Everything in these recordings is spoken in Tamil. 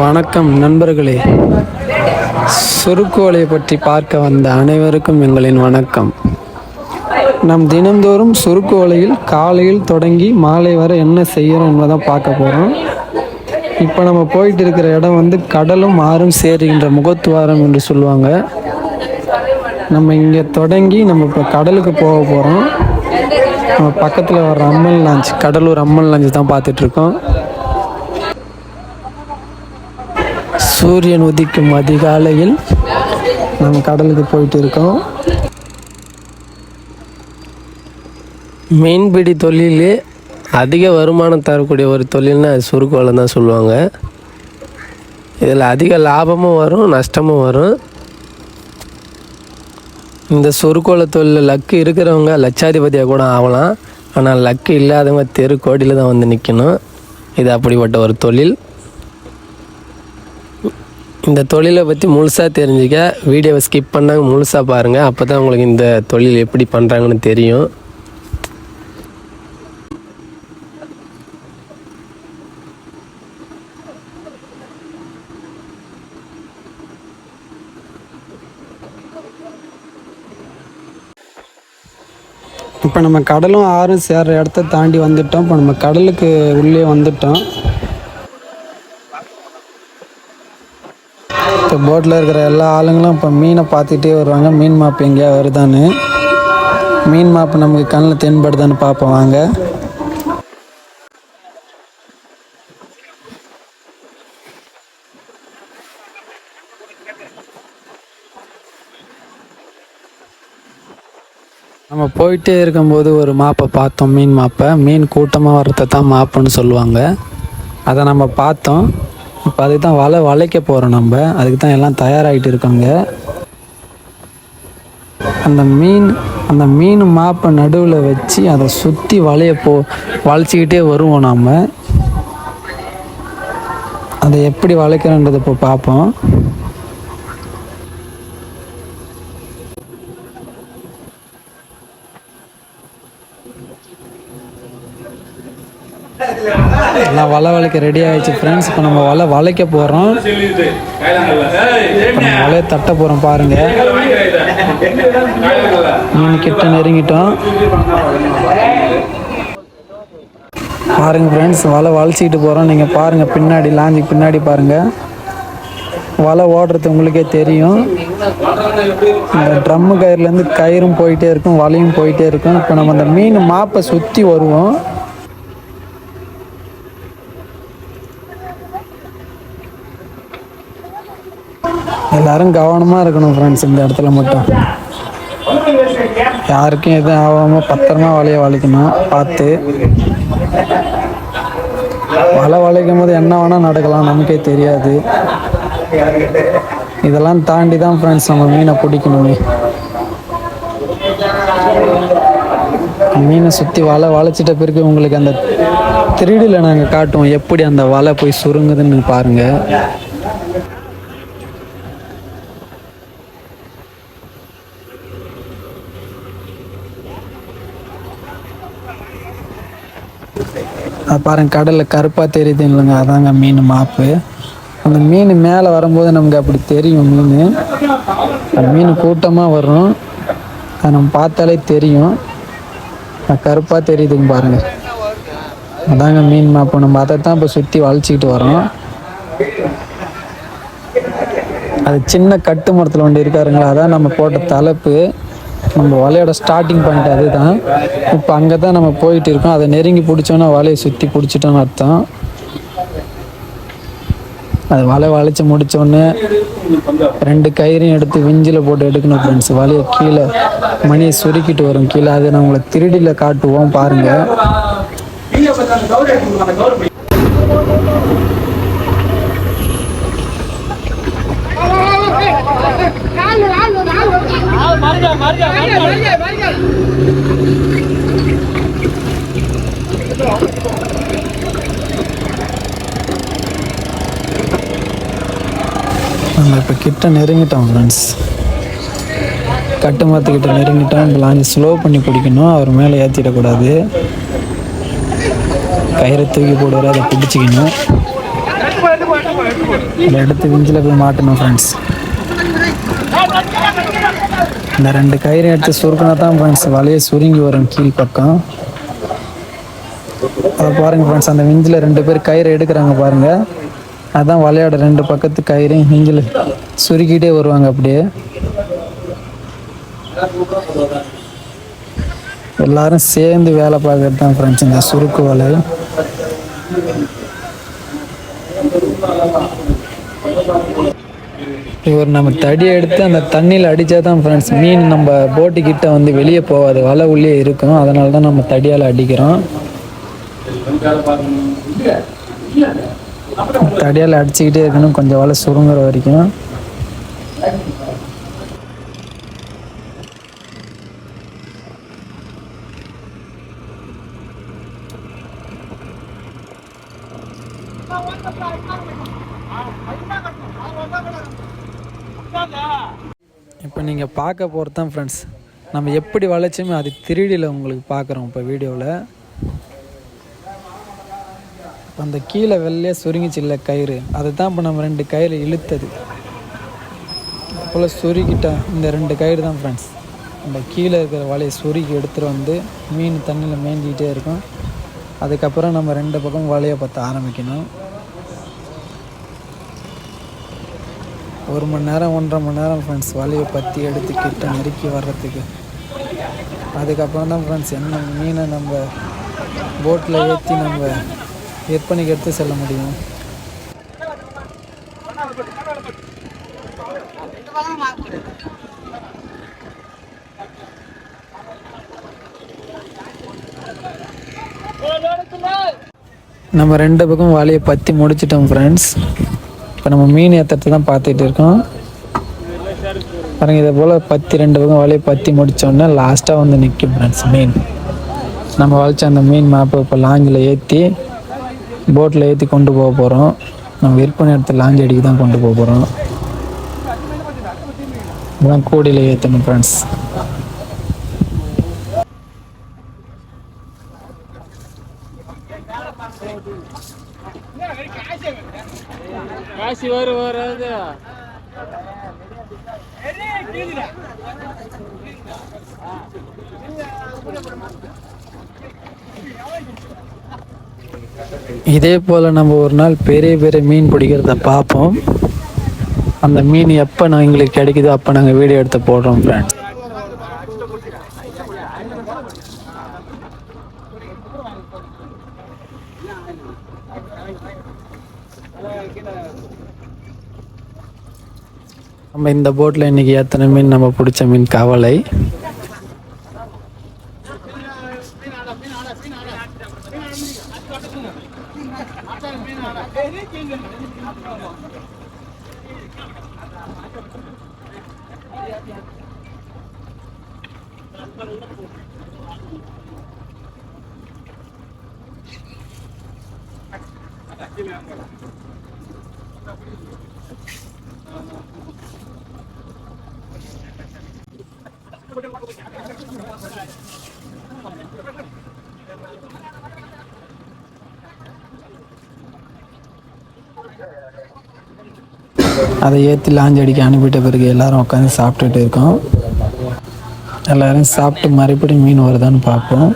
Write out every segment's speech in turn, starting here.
வணக்கம் நண்பர்களே. சுருக்கு வலையை பற்றி பார்க்க வந்த அனைவருக்கும் எங்களின் வணக்கம். நம் தினந்தோறும் சுருக்கு வலையில் காலையில் தொடங்கி மாலை வரை என்ன செய்கிறோம் என்பதை பார்க்க போகிறோம் இப்போ நம்ம போயிட்டு இருக்கிற இடம் வந்து கடலும் ஆறும் சேருகின்ற முகத்துவாரம் என்று சொல்லுவாங்க. நம்ம இங்கே தொடங்கி நம்ம இப்போ கடலுக்கு போக போகிறோம் நம்ம பக்கத்தில் வர அம்மன் லாஞ்ச் கடலூர் அம்மன் லாஞ்ச் தான் பார்த்துட்ருக்கோம். சூரியன் உதிக்கும் அதிகாலையில் நம்ம கடலுக்கு போயிட்டு இருக்கோம் மீன்பிடி தொழில் அதிக வருமானம் தரக்கூடிய ஒரு தொழில்னா அது சுருக்கு தான் சொல்லுவாங்க. இதில் அதிக லாபமும் வரும் நஷ்டமும் வரும். இந்த சொருக்கோலை தொழில் லக்கு இருக்கிறவங்க லட்சாதிபதியாக கூட ஆகலாம் ஆனால் லக்கு இல்லாதவங்க தெரு கோடியில் தான் வந்து நிற்கணும் இது அப்படிப்பட்ட ஒரு தொழில். இந்த தொழிலை பற்றி முழுசாக தெரிஞ்சுக்க. வீடியோவை ஸ்கிப் பண்ணாங்க முழுசாக பாருங்கள் அப்போ தான் உங்களுக்கு இந்த தொழில் எப்படி பண்ணுறாங்கன்னு தெரியும். இப்போ நம்ம கடலும் ஆறும் சேர்ற இடத்த தாண்டி வந்துட்டோம். இப்போ நம்ம கடலுக்கு உள்ளே வந்துட்டோம். இப்போ போட்டில் இருக்கிற எல்லா ஆளுங்களும் இப்போ மீனை பார்த்துட்டே வருவாங்க. மீன் மாப்பு எங்கேயா வருதான்னு. மீன் மாப்பு நமக்கு கண்ணில் தென்படுதான்னு பார்ப்போம். வாங்க. நம்ம போயிட்டே இருக்கும்போது ஒரு மாப்பை பார்த்தோம் மீன் மாப்பை மீன் கூட்டமாக வர்றதை தான் மாப்புன்னு சொல்லுவாங்க. அதை நம்ம பார்த்தோம். இப்போ அதுக்கு தான் வலை வளைக்க போகிறோம் நம்ம. அதுக்கு தான் எல்லாம் தயாராகிட்டு இருக்காங்க. அந்த மீன் அந்த மீன் மாப்பை நடுவில் வச்சு அதை சுற்றி வலைய போ வளைச்சிக்கிட்டே வருவோம் நாம். அதை எப்படி வளைக்கிறோன்றதை இப்போ பார்ப்போம். எல்லாம் வலை வளைக்க ரெடி ஆயிடுச்சு ஃப்ரெண்ட்ஸ் இப்போ நம்ம வலை வளைக்க போகிறோம் இப்போ நம்ம வலையை தட்ட போகிறோம் பாருங்க. மீன் கிட்ட நெருங்கிட்டோம். பாருங்க ஃப்ரெண்ட்ஸ் வலை வளைச்சிக்கிட்டு போகிறோம் நீங்கள் பாருங்கள் பின்னாடி லாஞ்சுக்கு பின்னாடி பாருங்கள் வலை ஓடுறது உங்களுக்கே தெரியும். இந்த ட்ரம்மு கயிறுலேருந்து கயிறும் போயிட்டே இருக்கும் வலையும் போயிட்டே இருக்கும். இப்போ நம்ம அந்த மீன் மாப்பை சுற்றி வருவோம். எல்லாரும் கவனமாக இருக்கணும் ஃப்ரெண்ட்ஸ் இந்த இடத்துல மட்டும். யாருக்கும் எதுவும் ஆகாமல் பத்திரமா வலையை வளைக்கணும் பார்த்து. வலை வளைக்கும் போது என்ன வேணால் நடக்கலாம் நமக்கே தெரியாது. இதெல்லாம் தாண்டி தான் ஃப்ரெண்ட்ஸ் நம்ம மீனை பிடிக்கணுமே. மீனை சுற்றி வலை வளைச்சிட்ட பிறகு உங்களுக்கு அந்த திருடியில் நாங்கள் காட்டுவோம் எப்படி அந்த வலை போய் சுருங்குதுன்னு பாருங்கள் அது பாருங்க கடலில் கருப்பாக தெரியுது இல்லைங்க அதாங்க மீன் மாப்பு. அந்த மீன் மேலே வரும்போது நமக்கு அப்படி தெரியும் மீன். அந்த மீன் கூட்டமாக வரும். அதை நம்ம பார்த்தாலே தெரியும். அது கருப்பாக தெரியுதுங்க பாருங்க. அதாங்க மீன் மாப்பு. நம்ம அதை தான் இப்போ சுற்றி வளைச்சிக்கிட்டு வரோம். அது சின்ன கட்டு மரத்தில் ஒன்று இருக்காருங்களா அதான் நம்ம போட்ட தலைப்பு. நம்ம வலையோட ஸ்டார்டிங் பாயிண்ட் அதுதான். இப்போ அங்கே தான் நம்ம போயிட்டு இருக்கோம். அதை நெருங்கி பிடிச்சோன்னா வலையை சுற்றி பிடிச்சிட்டோன்னு அர்த்தம். அது வலை வளைச்சி முடித்தோடனே ரெண்டு கயிறையும் எடுத்து விஞ்சில் போட்டு எடுக்கணும் ஃப்ரெண்ட்ஸ் வலையை கீழே மணியை சுருக்கிட்டு வரும். கீழே அதை நான் உங்களை திருடியில் காட்டுவோம் பாருங்கள் நம்ம இப்போ கிட்ட நெருங்கிட்டோம் ஃப்ரெண்ட்ஸ் கட்டு மரத்துக்கிட்ட நெருங்கிட்டோம். லாஞ்சை ஸ்லோ பண்ணி பிடிக்கணும். அவர் மேலே ஏற்றிடக்கூடாது கயிறை தூக்கி போடுவார் அதை பிடிச்சிக்கணும். அதை எடுத்து விஞ்சில் போய் மாட்டணும் ஃப்ரெண்ட்ஸ் இந்த ரெண்டு கயிறு எடுத்து சுருக்கினா தான் ஃப்ரெண்ட்ஸ் வலையை சுருங்கி வரும் கீழ் பக்கம். அதை பாருங்க ஃப்ரெண்ட்ஸ் அந்த விஞ்சில் ரெண்டு பேர் கயிறு எடுக்கிறாங்க பாருங்கள் அதான் வலையோட ரெண்டு பக்கத்து கயிறு விஞ்சில் சுருக்கிட்டே வருவாங்க அப்படியே. எல்லாரும் சேர்ந்து வேலை பார்க்கறது தான் ஃப்ரெண்ட்ஸ் இந்த சுருக்கு வலை. இவர் நம்ம தடி எடுத்து அந்த தண்ணியில் அடித்தா தான் ஃப்ரெண்ட்ஸ் மீன் நம்ம போட்டு கிட்ட வந்து வெளியே போகாது. வலை உள்ளே இருக்கும் அதனால தான் நம்ம தடியால் அடிக்கிறோம். தடியால் அடிச்சுக்கிட்டே இருக்கணும். கொஞ்சம் வலை சுருங்குற வரைக்கும். இப்போ நீங்கள் பார்க்க போகிறது தான் ஃப்ரெண்ட்ஸ் நம்ம எப்படி வளைச்சோமே அது திருடியில் உங்களுக்கு பார்க்குறோம் இப்போ வீடியோவில். இப்போ அந்த கீழே வெள்ளையே சுருங்கிச்சு இல்லை கயிறு? அதை தான் இப்போ நம்ம ரெண்டு கயிறு இழுத்தது. போல் சுருக்கிட்டா இந்த ரெண்டு கயிறு தான் ஃப்ரெண்ட்ஸ் அந்த கீழே இருக்கிற வலையை சுருக்கி எடுத்துகிட்டு வந்து மீன் தண்ணியில் மேய்ஞ்சிக்கிட்டே இருக்கும். அதுக்கப்புறம் நம்ம ரெண்டு பக்கம் வலையை பற்ற ஆரம்பிக்கணும். ஒரு மணி நேரம் ஒன்றரை மணி நேரம் ஃப்ரெண்ட்ஸ் வலையை பற்றி எடுத்து கிட்ட நெருக்கி வர்றதுக்கு. அதுக்கப்புறம் தான் ஃப்ரெண்ட்ஸ் என்ன மீனை நம்ம போட்டில் ஏற்றி நம்ம விற்பனைக்கு எடுத்து செல்ல முடியும். நம்ம ரெண்டு பக்கம் வலையை பற்றி முடிச்சிட்டோம் ஃப்ரெண்ட்ஸ் இப்போ நம்ம மீன் ஏற்றுறது தான் பார்த்துட்டு இருக்கோம். பாருங்கள் இதை போல் பத்தி ரெண்டு பக்கம் வலையை பற்றி முடித்தோடனே லாஸ்ட்டாக வந்து நிற்கும் ஃப்ரெண்ட்ஸ் மீன். நம்ம வளைச்ச அந்த மீன் மேப்பை இப்போ லாஞ்சில் ஏற்றி போட்டில் ஏற்றி கொண்டு போக போகிறோம் நம்ம விற்பனை இடத்துல லாஞ்ச் அடிக்கு தான் கொண்டு போக போகிறோம் இதெல்லாம் கூடையில் ஏற்றணும் ஃப்ரெண்ட்ஸ் காசு வரும் வராது இதே போல் நம்ம ஒரு நாள் பெரிய பெரிய மீன் பிடிக்கிறத பார்ப்போம். அந்த மீன் எப்போ நான் எங்களுக்கு கிடைக்குதோ அப்போ நாங்கள் வீடியோ எடுத்து போடுறோம் ஃப்ரெண்ட்ஸ் நம்ம இந்த போட்டில் இன்னைக்கு எத்தனை மீன் நம்ம பிடிச்ச மீன்? கவலை. அதை ஏற்றி லாஞ்ச் அடிக்க அனுப்பிட்ட பிறகு எல்லாரும் உட்காந்து சாப்பிட்டுட்டு இருக்கோம். எல்லாரும் சாப்பிட்டு மறுபடியும் மீன் வருதான்னு பார்ப்போம்.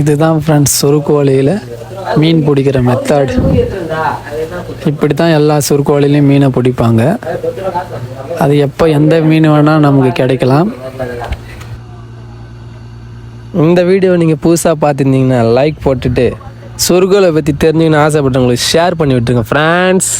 இதுதான் ஃப்ரெண்ட்ஸ் சுருக்கோழியில் மீன் பிடிக்கிற மெத்தட் இப்படி தான் எல்லா சுருக்கு மீனை பிடிப்பாங்க. அது எப்போ எந்த மீன் வேணால் நமக்கு கிடைக்கலாம். இந்த வீடியோ நீங்கள் புதுசாக பார்த்துருந்தீங்கன்னா லைக் போட்டுட்டு சொர்க்கலை பற்றி தெரிஞ்சுக்கணும்னு ஆசைப்பட்டவங்களுக்கு ஷேர் பண்ணி விட்டுருங்க ஃப்ரெண்ட்ஸ்